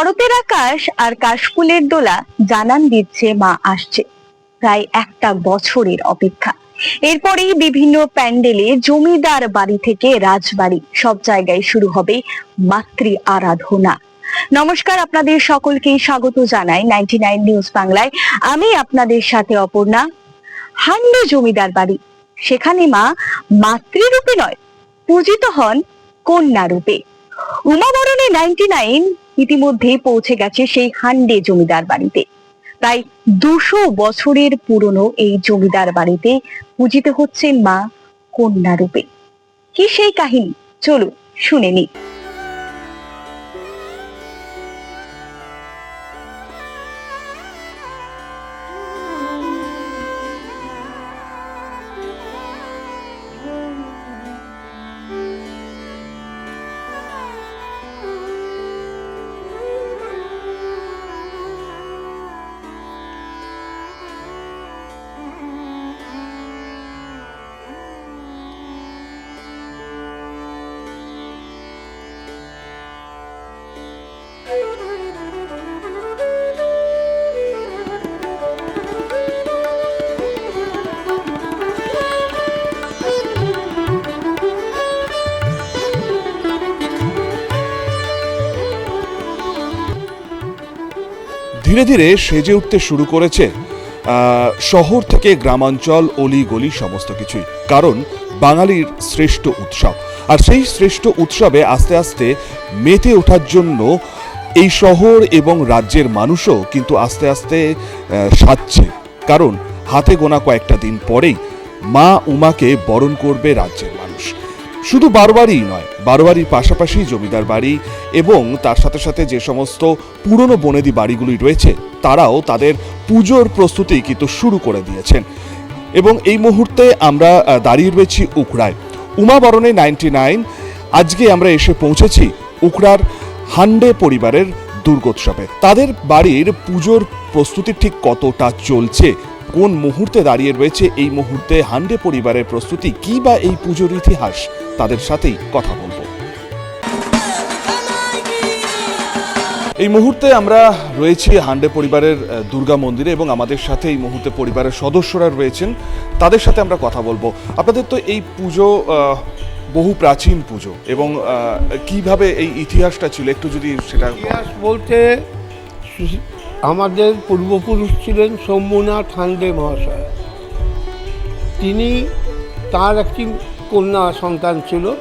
শরতের আকাশ আর কাশফুলের দোলা জানান দিচ্ছে মা আসছে। প্রায় একটা বছরের অপেক্ষা। এরপরেই বিভিন্ন প্যান্ডেলে জমিদার বাড়ি থেকে রাজবাড়ি সব জায়গায় শুরু হবে মাতৃ আরাধনা। নমস্কার, আপনাদের সকলকে স্বাগত জানাই নাইনটি নাইন নিউজ বাংলায়। আমি আপনাদের সাথে অপর্ণা, হান্ডে জমিদার বাড়ি। সেখানে মা মাতৃরূপে নয়, পূজিত হন কন্যা রূপে উমাবরণে নাইনটি নাইন ইতিমধ্যেই পৌঁছে গেছে সেই হান্ডে জমিদার বাড়িতে। তাই দুশো বছরের পুরনো এই জমিদার বাড়িতে পূজিত হচ্ছেন মা কন্যা রূপে কি সেই কাহিনী? চলুন শুনে নি ধীরে ধীরে সেজে উঠতে শুরু করেছে শহর থেকে গ্রামাঞ্চল, অলি গলি সমস্ত কিছুই। কারণ বাঙালির শ্রেষ্ঠ উৎসব। আর সেই শ্রেষ্ঠ উৎসবে আস্তে আস্তে মেতে ওঠার জন্য এই শহর এবং রাজ্যের মানুষও কিন্তু আস্তে আস্তে সাজছে। কারণ হাতে গোনা কয়েকটা দিন পরেই মা উমাকে বরণ করবে রাজ্যের মানুষ। শুধু বারোবারই নয় বারোবারির পাশাপাশি জমিদার বাড়ি এবং তার সাথে সাথে যে সমস্ত পুরনো বনেদি বাড়িগুলি রয়েছে, তারাও তাদের পুজোর প্রস্তুতি কিন্তু শুরু করে দিয়েছেন। এবং এই মুহূর্তে আমরা দাঁড়িয়ে রয়েছি উকড়ায়। উমাবরণে নাইনটি নাইন, আজকে আমরা এসে পৌঁছেছি উকড়ার হান্ডে পরিবারের দুর্গোৎসবে। তাদের বাড়ির পুজোর প্রস্তুতি ঠিক কতটা চলছে কোন মুহূর্তে দাঁড়িয়ে রয়েছে এই মুহূর্তে হান্ডে পরিবারের প্রস্তুতি? কি বা এই পুজোর ইতিহাস? তাদের সাথেই কথা বলব। এই মুহূর্তে আমরা রয়েছি হান্ডে পরিবারের দুর্গা মন্দিরে এবং আমাদের সাথে এই মুহূর্তে পরিবারের সদস্যরা রয়েছেন। তাদের সাথে আমরা কথা বলব। আপনাদের তো এই পুজো বহু প্রাচীন পুজো এবং কীভাবে এই ইতিহাসটা ছিল? একটু যদি সেটা ইতিহাস বলতে আমাদের পূর্বপুরুষ ছিলেন শম্ভুনাথ হান্ডে মহাশয়। তিনি তার একটি কন্যা সন্তান ছিল।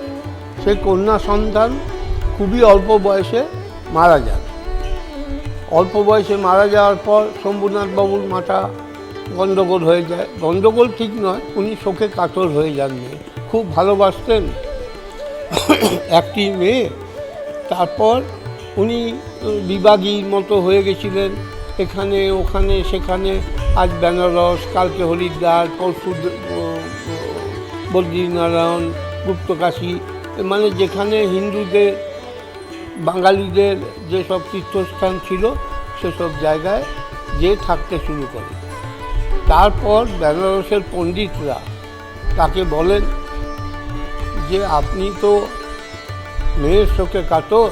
সেই কন্যা সন্তান খুবই অল্প বয়সে মারা যান। অল্প বয়সে মারা যাওয়ার পর শম্ভুনাথ বাবুর মাথা গণ্ডগোল হয়ে যায়। গণ্ডগোল ঠিক নয়, উনি শোকে কাতর হয়ে যাননি। খুব ভালোবাসতেন একটি মেয়ে। তারপর উনি বিভাগীর মতো হয়ে গেছিলেন। এখানে, ওখানে, সেখানে। আজ বেনারস, কালকে হরিদ্বার, পরশু বদ্রীনারায়ণ, গুপ্তকাশী। মানে যেখানে হিন্দুদের, বাঙালিদের যেসব তীর্থস্থান ছিল, সেসব জায়গায় যে থাকতে শুরু করে। তারপর বেনারসের পণ্ডিতরা তাকে বলেন যে, আপনি তো মেয়ের শোকে কাতর।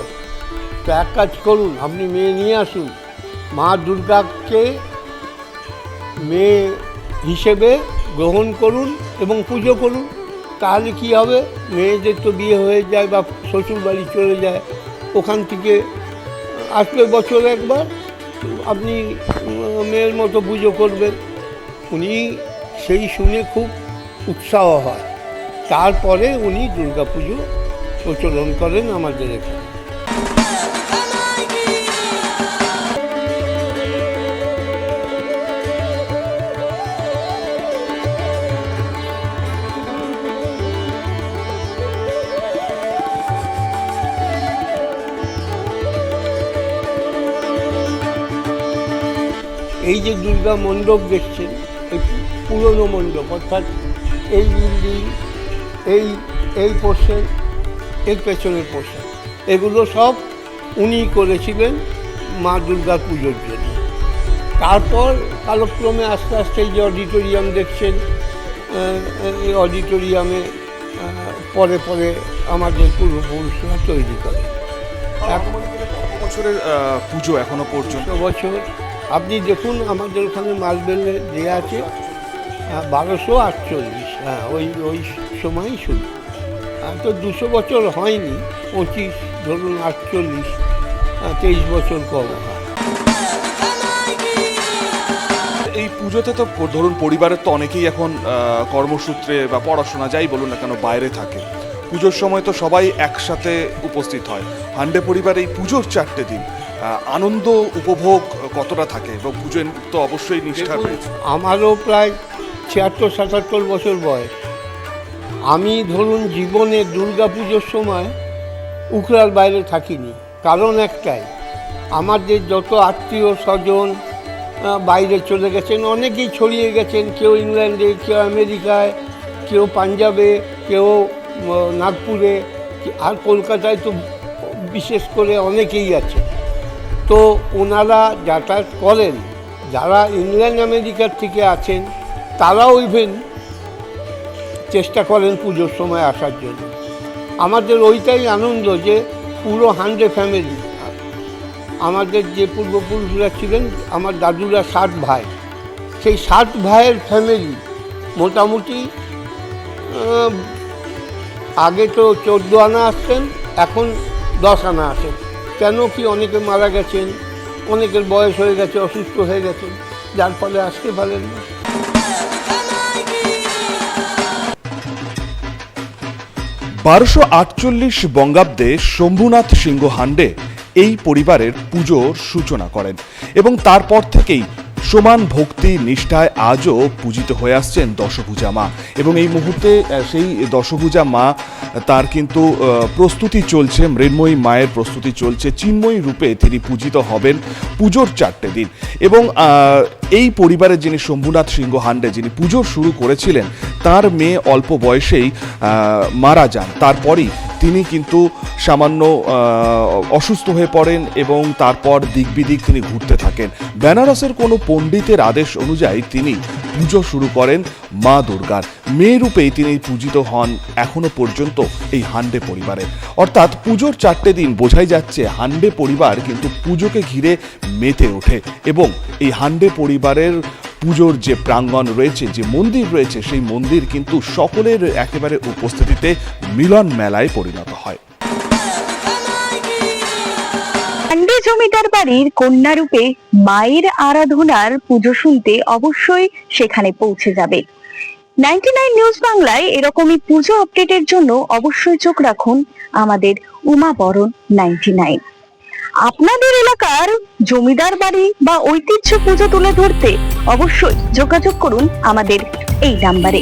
তো এক কাজ করুন, আপনি মেয়ে নিয়ে আসুন। মা দুর্গাকে মেয়ে হিসেবে গ্রহণ করুন এবং পুজো করুন। তাহলে কি হবে? মেয়েদের তো বিয়ে হয়ে যায় বা শ্বশুর বাড়ি চলে যায়। ওখান থেকে আসবে বছর একবার, আপনি মেয়ের মতো পুজো করবেন। উনি সেই শুনে খুব উৎসাহ হয়। তারপরে উনি দুর্গাপুজো প্রচলন করেন আমাদের এখানে। এই যে দুর্গা মণ্ডপ দেখছেন এই পুরনো মণ্ডপ অর্থাৎ এই বিল্ডিং এই এই পোর্শন এর পেছনের পোর্শন এগুলো সব উনি করেছিলেন মা দুর্গার পুজোর জন্য। তারপর কালক্রমে আস্তে আস্তে এই যে অডিটোরিয়াম দেখছেন এই অডিটোরিয়ামে পরে পরে আমাদের পূর্বপুরুষরা তৈরি করে। এক- বছরের পুজো এখনও পর্যন্ত? বছর? আপনি দেখুন আমাদের ওখানে মালবেলে দেওয়া আছে বারোশো আটচল্লিশ। হ্যাঁ ওই ওই সময়ই শুরু তো দুশো বছর হয়নি, পঁচিশ, ধরুন আটচল্লিশ তেইশ বছর কম এই পুজোতে তো ধরুন পরিবারের তো অনেকেই এখন কর্মসূত্রে বা পড়াশোনা যাই বলুন না কেন বাইরে থাকে। পুজোর সময় তো সবাই একসাথে উপস্থিত হয়। হান্ডে পরিবার এই পুজোর চারটে দিন। আনন্দ উপভোগ কতটা থাকে? এবং পুজো তো অবশ্যই নিষ্ঠা রয়েছে। আমারও প্রায় ছিয়াত্তর সাতাত্তর বছর বয়স। আমি ধরুন জীবনে দুর্গা পুজোর সময় উখড়ার বাইরে থাকিনি। কারণ একটাই আমাদের যত আত্মীয় স্বজন বাইরে চলে গেছেন অনেকেই ছড়িয়ে গেছেন কেউ ইংল্যান্ডে কেউ আমেরিকায় কেউ পাঞ্জাবে কেউ নাগপুরে আর কলকাতায় তো বিশেষ করে অনেকেই আছে। তো ওনারা যাতায়াত করেন, যারা ইংল্যান্ড, আমেরিকার থেকে আছেন, তারাও ইভেন চেষ্টা করেন পুজোর সময় আসার জন্য। আমাদের ওইটাই আনন্দ যে পুরো হান্ড্রে ফ্যামিলি আমাদের যে পূর্বপুরুষরা ছিলেন, আমার দাদুরা ষাট ভাই। সেই ষাট ভাইয়ের ফ্যামিলি মোটামুটি আগে তো চোদ্দ আনা আসছেন এখন দশ আনা আসেন। কেন কি অনেকে মারা গেছেন, অনেকের বয়স হয়ে গেছে, অসুস্থ হয়ে গেছেন, যার ফলে আসতে পারেন না। বারোশো আটচল্লিশ বঙ্গাব্দে শম্ভুনাথ সিংহ হান্ডে এই পরিবারের পুজোর সূচনা করেন এবং তারপর থেকেই সমান ভক্তি নিষ্ঠায় আজও পূজিত হয়ে আসছেন দশভূজা মা। এবং এই মুহূর্তে সেই দশভূজা মা, তার কিন্তু প্রস্তুতি চলছে, মৃন্ময়ী মায়ের প্রস্তুতি চলছে। চিন্ময়ী রূপে তিনি পূজিত হবেন পুজোর চারটে দিন। এবং এই পরিবারের যিনি শম্ভুনাথ সিংহ হান্ডে যিনি পুজো শুরু করেছিলেন, তার মেয়ে অল্প বয়সেই মারা যান। তারপরই তিনি কিন্তু সামান্য অসুস্থ হয়ে পড়েন এবং তারপর দিক বিদিক তিনি ঘুরতে থাকেন। বেনারসের কোনো পণ্ডিতের আদেশ অনুযায়ী তিনি পুজো শুরু করেন মা দুর্গার। মেয়ে রূপেই তিনি পূজিত হন এখনও পর্যন্ত এই হান্ডে পরিবারে। অর্থাৎ পুজোর চারটে দিন বোঝাই যাচ্ছে হান্ডে পরিবার কিন্তু পুজোকে ঘিরে মেতে ওঠে এবং এই হান্ডে পরিবারের পুজোর যে প্রাঙ্গণ রয়েছে, যে মন্দির রয়েছে, সেই মন্দির কিন্তু সকলের একেবারে উপস্থিতিতে মিলন মেলায় পরিণত হয়। জমিদার বাড়ির কন্যারূপে মায়ের আরাধনার পুজো শুনতে অবশ্যই সেখানে পৌঁছে যাবে। নাইনটি নাইন নিউজ বাংলায় এরকমই পুজো আপডেটের জন্য অবশ্যই চোখ রাখুন আমাদের উমা বরণ নাইনটি নাইন। আপনাদের এলাকার জমিদার বাড়ি বা ঐতিহ্য পুজো তুলে ধরতে অবশ্যই যোগাযোগ করুন আমাদের এই নাম্বারে।